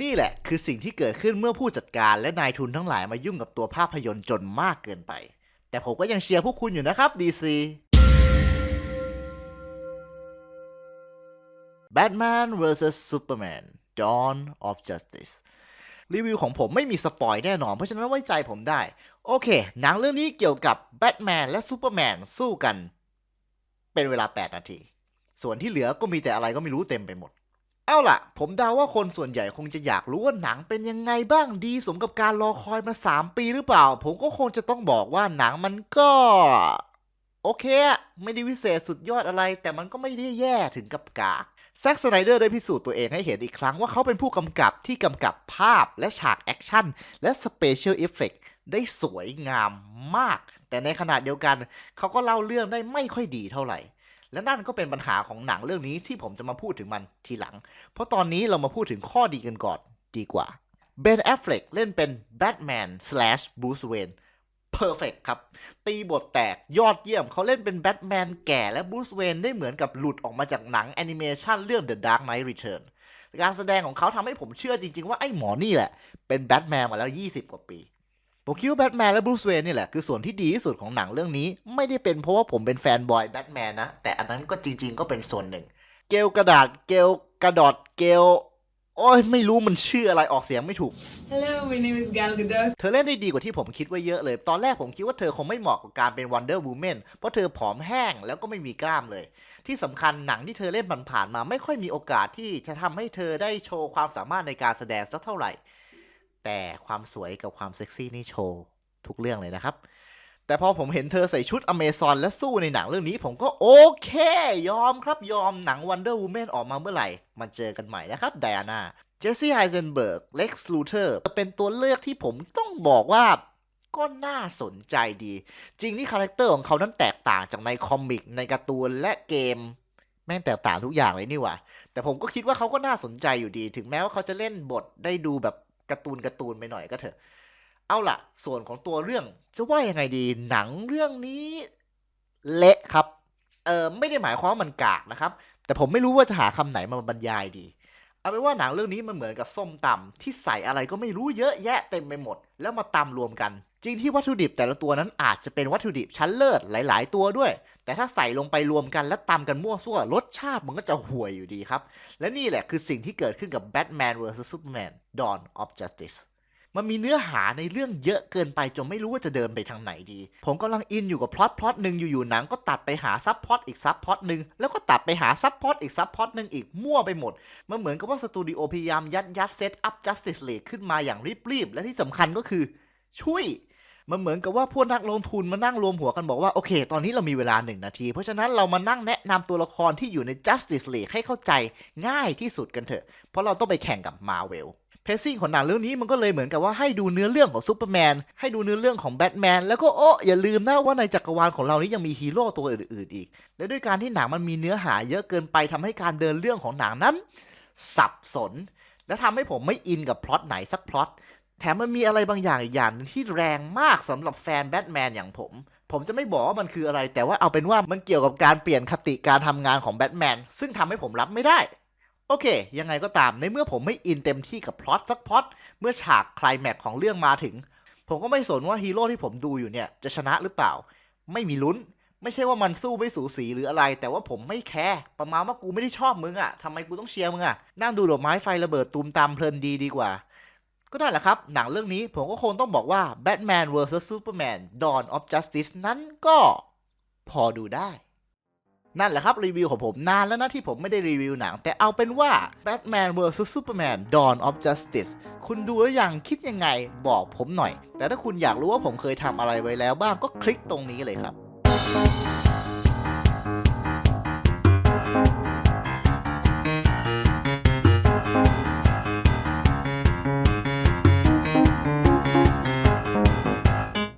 นี่แหละคือสิ่งที่เกิดขึ้นเมื่อผู้จัดการและนายทุนทั้งหลายมายุ่งกับตัวภาพยนตร์จนมากเกินไป แต่ผมก็ยังเชียร์พวกคุณอยู่นะครับ DC Batman vs Superman Dawn of Justice รีวิวของผมไม่มีสปอยแน่นอน เพราะฉะนั้นไว้ใจผมได้ โอเค หนังเรื่องนี้เกี่ยวกับแบทแมนและซูเปอร์แมนสู้กัน เป็นเวลา 8 นาที ส่วนที่เหลือก็มีแต่อะไรก็ไม่รู้เต็มไปหมด เอาล่ะ ผมเดาว่าคนส่วนใหญ่คงจะอยากรู้ว่าหนังเป็นยังไงบ้างดีสมกับการรอคอยมา 3 ปีหรือเปล่า ผมก็คงจะต้องบอกว่าหนังมันก็ โอเค ไม่ได้วิเศษสุดยอดอะไร แต่มันก็ไม่ได้แย่ถึงกับกากแซ็กสไนเดอร์ได้พิสูจน์ตัวเองให้เห็นอีกครั้งว่าเขาเป็นผู้กำกับที่กำกับภาพและฉากแอคชั่น และสเปเชียลเอฟเฟกได้สวยงามมาก แต่ในขณะเดียวกัน เขาก็เล่าเรื่องได้ไม่ค่อยดีเท่าไหร่ และนั่นก็เป็นปัญหาของหนังเรื่องนี้ที่ผมจะมาพูดถึงมันทีหลัง เพราะตอนนี้เรามาพูดถึงข้อดีกันก่อนดีกว่าเบนแอฟเฟลกเล่นเป็นแบทแมน slash บูสเวนเพอร์เฟกครับ ตีบทแตกยอดเยี่ยมเขาเล่นเป็นแบทแมนแก่และบูสเวนได้เหมือนกับหลุดออกมาจากหนังแอนิเมชันเรื่อง The Dark Knight Return การแสดงของเขาทำให้ผมเชื่อจริง ๆ ว่าไอ้หมอนี่แหละ เป็นแบทแมนมาแล้ว 20 กว่าปี ผมคิดว่าแบทแมนและบรูซเวนนี่แหละคือส่วนที่ดีที่สุดของหนังเรื่องนี้ ไม่ได้เป็นเพราะว่าผมเป็นแฟนบอยแบทแมนนะ แต่อันนั้นก็จริง ๆ ก็เป็นส่วนหนึ่ง เกลกระดาษเกลกระดอดเกลโอ้ยไม่รู้มันชื่ออะไรออกเสียงไม่ถูก Hello, my name is Gal Gadot. เธอเล่นได้ดีกว่าที่ผมคิดไว้เยอะเลย ตอนแรกผมคิดว่าเธอคงไม่เหมาะกับการเป็น Wonder Woman เพราะเธอผอมแห้งแล้วก็ไม่มีกล้ามเลย ที่สำคัญหนังที่เธอเล่นผ่านๆมาไม่ค่อยมีโอกาสที่จะทำให้เธอได้โชว์ความสามารถในการแสดงสักเท่าไหร่ แต่ความสวยกับความเซ็กซี่นี่โชว์ทุกเรื่องเลยนะครับ แต่พอผมเห็นเธอใส่ชุดอเมซอนและสู้ในหนังเรื่องนี้ ผมก็โอเค ยอมครับยอมหนัง Wonder Woman ออกมาเมื่อไหร่มาเจอกันใหม่นะครับไดอาน่าเจสซี่ไฮเซนเบิร์กเล็กซ์ลูเทอร์เป็นตัวเลือกที่ผมต้องบอกว่าก็น่าสนใจดี จริงที่คาแรคเตอร์ของเขานั้นแตกต่างจากในคอมิก ในการ์ตูนและเกม แม่งแตกต่างทุกอย่างเลยนี่ว่าแต่ผมก็คิดว่าเขาก็น่าสนใจอยู่ดี ถึงแม้ว่าเขาจะเล่นบทได้ดูแบบ การ์ตูนการ์ตูนไปหน่อยก็เถอะ เอาล่ะ ส่วนของตัวเรื่องจะว่ายังไงดีหนังเรื่องนี้ เละครับเออไม่ได้หมายความว่ามันกากนะครับ แต่ผมไม่รู้ว่าจะหาคำไหนมาบรรยายดี เอาเป็นว่าหนังเรื่องนี้มันเหมือนกับส้มตำที่ใส่อะไรก็ไม่รู้เยอะแยะเต็มไปหมด แล้วมาตำรวมกัน จริงที่วัตถุดิบแต่ละตัวนั้นอาจจะเป็นวัตถุดิบชั้นเลิศหลาย ๆ ตัวด้วย แต่ถ้าใส่ลงไปรวมกันและตำกันมั่วซั่วรสชาติมันก็จะห่วยอยู่ดีครับ และนี่แหละคือสิ่งที่เกิดขึ้นกับ Batman vs Superman Dawn of Justice มันมีเนื้อหาในเรื่องเยอะเกินไปจนไม่รู้ว่าจะเดินไปทางไหนดี ผมกำลังอินอยู่กับพล็อตพล็อตหนึ่งอยู่ๆหนังก็ตัดไปหาซับพล็อตอีกซับพล็อตหนึ่งแล้วก็ตัดไปหาซับพล็อตอีกซับพล็อตหนึ่งอีกมั่วไปหมด มันเหมือนกับว่าสตูดิโอพยายามยัดยัดเซตอัพ Justice League ขึ้นมาอย่างรีบๆ และที่สำคัญก็คือ ช่วย มันเหมือนกับว่าพวกนักลงทุนมานั่งรวมหัวกันบอกว่า โอเค ตอนนี้เรามีเวลาหนึ่งนาที เพราะฉะนั้นเรามานั่งแนะนำตัวละครที่อยู่ใน Justice League ให้เข้าใจง่ายที่สุดกันเถอะ เพราะเราต้องไปแข่งกับ Marvel เพซซิ่งของหนังเรื่องนี้มันก็เลยเหมือนกับว่าให้ดูเนื้อเรื่องของซูเปอร์แมนให้ดูเนื้อเรื่องของแบทแมนแล้วก็โอ้อย่าลืมนะว่าในจักรวาลของเรานี้ยังมีฮีโร่ตัวอื่นๆอีก และด้วยการที่หนังมันมีเนื้อหาเยอะเกินไปทำให้การเดินเรื่องของหนังนั้น สับสน และทำให้ผมไม่อินกับพล็อตไหนสักพล็อต แถมมันมีอะไรบางอย่างอีกอย่างที่แรงมากสำหรับแฟนแบทแมนอย่างผม ผมจะไม่บอกว่ามันคืออะไร แต่ว่าเอาเป็นว่ามันเกี่ยวกับการเปลี่ยนคติการทำงานของแบทแมนซึ่งทำให้ผมรับไม่ได้ โอเค ยังไงก็ตามในเมื่อผมไม่อินเต็มที่กับพล็อตสักพล็อตเมื่อฉากคลายแม็กของเรื่องมาถึง ผมก็ไม่สนว่าฮีโร่ที่ผมดูอยู่เนี่ยจะชนะหรือเปล่า ไม่มีลุ้น ไม่ใช่ว่ามันสู้ไม่สูสีหรืออะไร แต่ว่าผมไม่แคร์ประมาณว่ากูไม่ได้ชอบมึงอะทำไมกูต้องเชียร์มึงอะนั่งดูดอกไม้ไฟระเบิดตูมตามเพลินดีดีกว่า ก็นั่นแหละครับ หนังเรื่องนี้ผมก็คงต้องบอกว่า Batman vs Superman Dawn of Justice นั้นก็พอดูได้ นั่นแหละครับรีวิวของผมนานแล้วนะที่ผมไม่ได้รีวิวหนัง แต่เอาเป็นว่า Batman vs Superman Dawn of Justice คุณดูแล้วยังคิดยังไงบอกผมหน่อย แต่ถ้าคุณอยากรู้ว่าผมเคยทำอะไรไว้แล้วบ้างก็คลิกตรงนี้เลยครับ